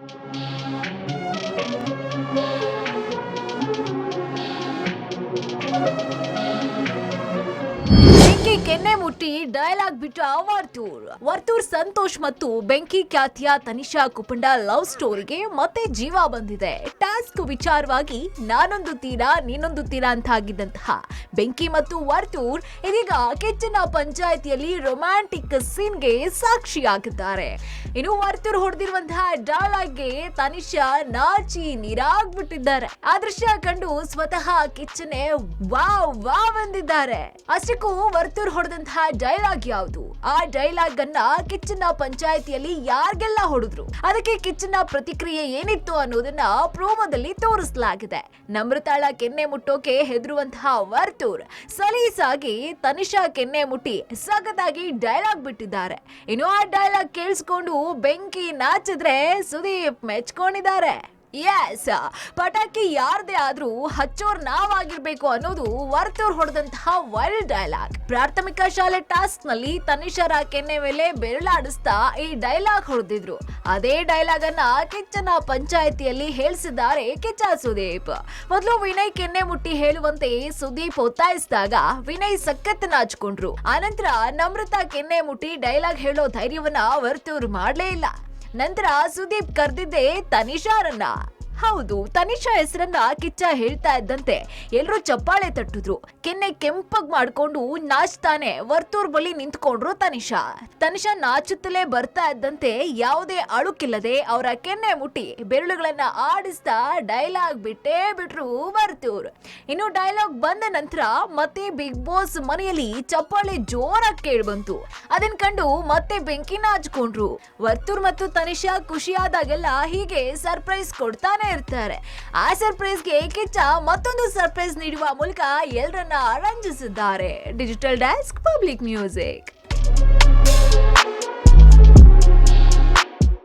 Thank you. ಕೆನ್ನೆ ಮುಟ್ಟಿ dialogue ಬಿಟ್ಟ ವರ್ತೂರ್. ವರ್ತೂರ್ ಸಂತೋಷ್ ಮತ್ತು ಬೆಂಕಿ ಖ್ಯಾತಿಯ ತನಿಷಾ ಕುಪಂಡ ಲವ್ ಸ್ಟೋರಿಗೆ ಮತ್ತೆ ಜೀವ ಬಂದಿದೆ. ಟಾಸ್ಕ್ ವಿಚಾರವಾಗಿ ನಾನೊಂದು ತೀರಾ, ನೀನೊಂದು ತೀರಾ ಅಂತ ಆಗಿದ್ದಂತಹ ಬೆಂಕಿ ಮತ್ತು ವರ್ತೂರ್ ಇದೀಗ ಕಿಚ್ಚನ ಪಂಚಾಯಿತಿಯಲ್ಲಿ ರೊಮ್ಯಾಂಟಿಕ್ ಸೀನ್ಗೆ ಸಾಕ್ಷಿಯಾಗಿದ್ದಾರೆ. ಇನ್ನು ವರ್ತೂರ್ ಹೊಡೆದಿರುವಂತಹ ಡೈಲಾಗ್ಗೆ ತನಿಷಾ ನಾಚಿ ನೀರಾಗ್ಬಿಟ್ಟಿದ್ದಾರೆ. ಆ ದೃಶ್ಯ ಕಂಡು ಸ್ವತಃ ಕಿಚ್ಚನೆ ವಾವ್ ವಾವ್ ಎಂದಿದ್ದಾರೆ. ಅಷ್ಟಕ್ಕೂ ವರ್ತೂರ್ ಹೊಡೆದಂತಹ ಡೈಲಾಗ್ ಯಾವುದು? ಆ ಡೈಲಾಗ್ ಅನ್ನ ಕಿಚ್ಚನ ಪಂಚಾಯತಿಯಲ್ಲಿ ಯಾರಿಗೆಲ್ಲ ಹೊಡೆದ್ರು? ಅದಕ್ಕೆ ಕಿಚ್ಚನ್ನ ಪ್ರತಿಕ್ರಿಯೆ ಏನಿತ್ತು ಅನ್ನೋದನ್ನ ಪ್ರೋಮೋದಲ್ಲಿ ತೋರಿಸಲಾಗಿದೆ. ನಮ್ರತಾಳ ಕೆನ್ನೆ ಮುಟ್ಟೋಕೆ ಹೆದರುವಂತಹ ವರ್ತೂರ್ ಸಲೀಸಾಗಿ ತನಿಷಾ ಕೆನ್ನೆ ಮುಟ್ಟಿ ಸಖತ್ತಾಗಿ ಡೈಲಾಗ್ ಬಿಟ್ಟಿದ್ದಾರೆ. ಇನ್ನು ಆ ಡೈಲಾಗ್ ಕೇಳಿಸ್ಕೊಂಡು ಬೆಂಕಿ ನಾಚಿದ್ರೆ ಸುದೀಪ್ ಮೆಚ್ಕೊಂಡಿದ್ದಾರೆ. ಎಸ್ ಪಟಾಕಿ ಯಾರದೇ ಆದ್ರೂ ಹಚ್ಚೋರ್ ನಾವಾಗಿರ್ಬೇಕು ಅನ್ನೋದು ವರ್ತೂರ್ ಹೊಡೆದಂತಹ ವೈಲ್ಡ್ ಡೈಲಾಗ್ ಪ್ರಾಥಮಿಕ ಶಾಲೆ ಟಾಸ್ಕ್ನಲ್ಲಿ ತನಿಷರ ಕೆನ್ನೆ ಮೇಲೆ ಬೆರಳಾಡಿಸ್ತಾ ಈ ಡೈಲಾಗ್ ಹೊಡೆದಿದ್ರು. ಅದೇ ಡೈಲಾಗ್ ಅನ್ನ ಕಿಚ್ಚನ ಪಂಚಾಯತಿಯಲ್ಲಿ ಹೇಳಿಸಿದ್ದಾರೆ ಕಿಚ್ಚ ಸುದೀಪ್. ಮೊದಲು ವಿನಯ್ ಕೆನ್ನೆ ಮುಟ್ಟಿ ಹೇಳುವಂತೆ ಸುದೀಪ್ ಒತ್ತಾಯಿಸಿದಾಗ ವಿನಯ್ ಸಖತ್ ನಾಚ್ಕೊಂಡ್ರು ಆನಂತರ ನಮ್ರತಾ ಕೆನ್ನೆ ಮುಟ್ಟಿ ಡೈಲಾಗ್ ಹೇಳೋ ಧೈರ್ಯವನ್ನ ವರ್ತೂರ್ ಮಾಡ್ಲೇ ಇಲ್ಲ. ನಂತರ ಸುದೀಪ್ ಕರೆದಿದ್ದೆ ತನಿಷಾರನ್ನ ಹೌದು, ತನಿಷಾ ಹೆಸರನ್ನ ಕಿಚ್ಚ ಹೇಳ್ತಾ ಇದ್ದಂತೆ. ಎಲ್ಲರೂ ಚಪ್ಪಾಳೆ ತಟ್ಟಿದ್ರು. ಕೆನ್ನೆ ಕೆಂಪಗ್ ಮಾಡ್ಕೊಂಡು ನಾಚ್ತಾನೆ ವರ್ತೂರ್ ಬಳಿ ನಿಂತ್ಕೊಂಡ್ರು ತನಿಷಾ. ತನಿಷಾ ನಾಚುತ್ತಲೇ ಬರ್ತಾ ಇದ್ದಂತೆ ಯಾವುದೇ ಅಳುಕಿಲ್ಲದೆ ಅವರ ಕೆನ್ನೆ ಮುಟ್ಟಿ ಬೆರಳುಗಳನ್ನ ಆಡಿಸ್ತಾ ಡೈಲಾಗ್ ಬಿಟ್ಟೇ ಬಿಟ್ರು ವರ್ತೂರ್. ಇನ್ನು ಡೈಲಾಗ್ ಬಂದ ನಂತರ ಮತ್ತೆ ಬಿಗ್ ಬಾಸ್ ಮನೆಯಲ್ಲಿ ಚಪ್ಪಾಳೆ ಜೋರಾಗಿ ಕೇಳ್ಬಂತು ಅದನ್ ಕಂಡು ಮತ್ತೆ ಬೆಂಕಿ ಹಚ್ಕೊಂಡ್ರು ವರ್ತೂರ್ ಮತ್ತು ತನಿಷಾ ಖುಷಿಯಾದಾಗೆಲ್ಲ ಹೀಗೆ ಸರ್ಪ್ರೈಸ್ ಕೊಡ್ತಾನೆ ಇರ್ತಾರೆ. ಆ ಸರ್ಪ್ರೈಸ್ಗೆ ಕಿಚ್ಚ ಮತ್ತೊಂದು ಸರ್ಪ್ರೈಸ್ ನೀಡುವ ಮೂಲಕ ಎಲ್ಲರನ್ನ ರಂಜಿಸಿದ್ದಾರೆ. Digital desk Public Music